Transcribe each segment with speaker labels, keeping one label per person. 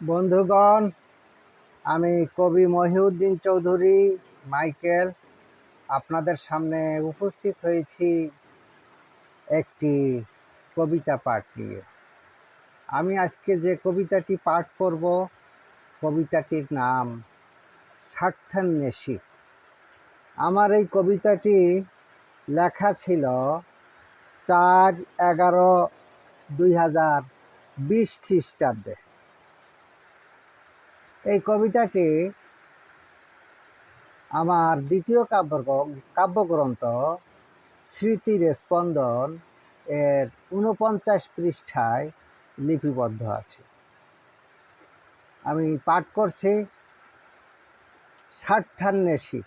Speaker 1: বন্ধুগণ, আমি কবি মহিউদ্দিন চৌধুরী, মাইকেল, আপনাদের সামনে উপস্থিত হয়েছি একটি কবিতা পাঠ নিয়ে। আমি আজকে যে কবিতাটি পাঠ করব, কবিতাটির নাম স্বার্থান্বেষী আমার এই কবিতাটি লেখা ছিল চার এগারো দুই হাজার বিশ খ্রিস্টাব্দে। এই কবিতাটি আমার দ্বিতীয় কাব্য কাব্যগ্রন্থ স্মৃতির স্পন্দন এর ঊনপঞ্চাশ পৃষ্ঠায় লিপিবদ্ধ আছে। আমি পাঠ করছি স্বার্থান্বেষী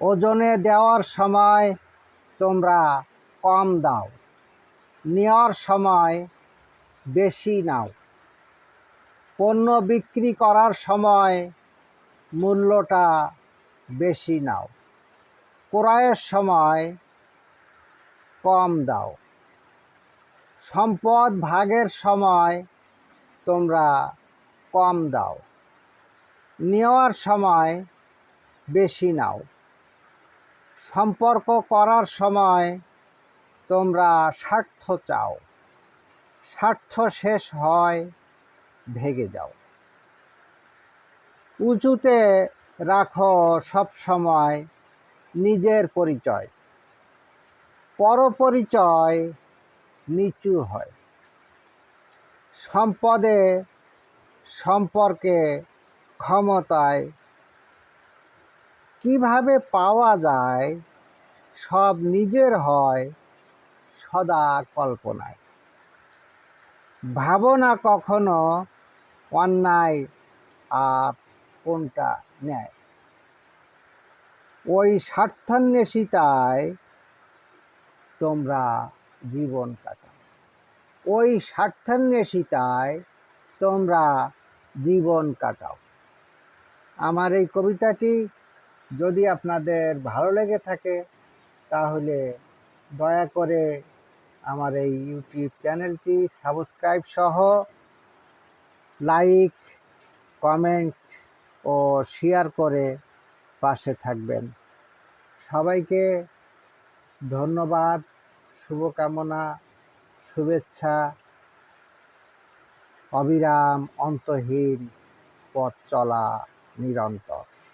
Speaker 1: ওজনে দেওয়ার সময় তোমরা কম দাও, নেওয়ার সময় বেশি নাও। পণ্য বিক্রি করার সময় মূল্যটা বেশি নাও। ক্রয়ের সময় কম দাও। সম্পদ ভাগের সময় তোমরা কম দাও। নেওয়ার সময় বেশি নাও। সম্পর্ক করার সময় তোমরা স্বার্থ চাও। স্বার্থ শেষ হয় ভেগে যাও। উঁচুতে রাখো সব সময় নিজের পরিচয়। পরপরিচয় নিচু হয়। সম্পদে সম্পর্কে ক্ষমতায় কীভাবে পাওয়া যায় সব নিজের হয় সদা কল্পনায়। ভাবনা কখনো অন্যায় আর কোনটা ন্যায় ওই স্বার্থান্বেষিতায় তোমরা জীবন কাটাও। ওই স্বার্থান্বেষিতায় তোমরা জীবন কাটাও। আমার এই কবিতাটি যদি আপনাদের ভালো লেগে থাকে, তাহলে দয়া করে আমার এই ইউটিউব চ্যানেলটি সাবস্ক্রাইব সহ লাইক কমেন্ট ও শেয়ার করে পাশে থাকবেন। সবাইকে ধন্যবাদ, শুভকামনা, শুভেচ্ছা, অবিরাম অন্তহীন পথ চলা নিরন্তর।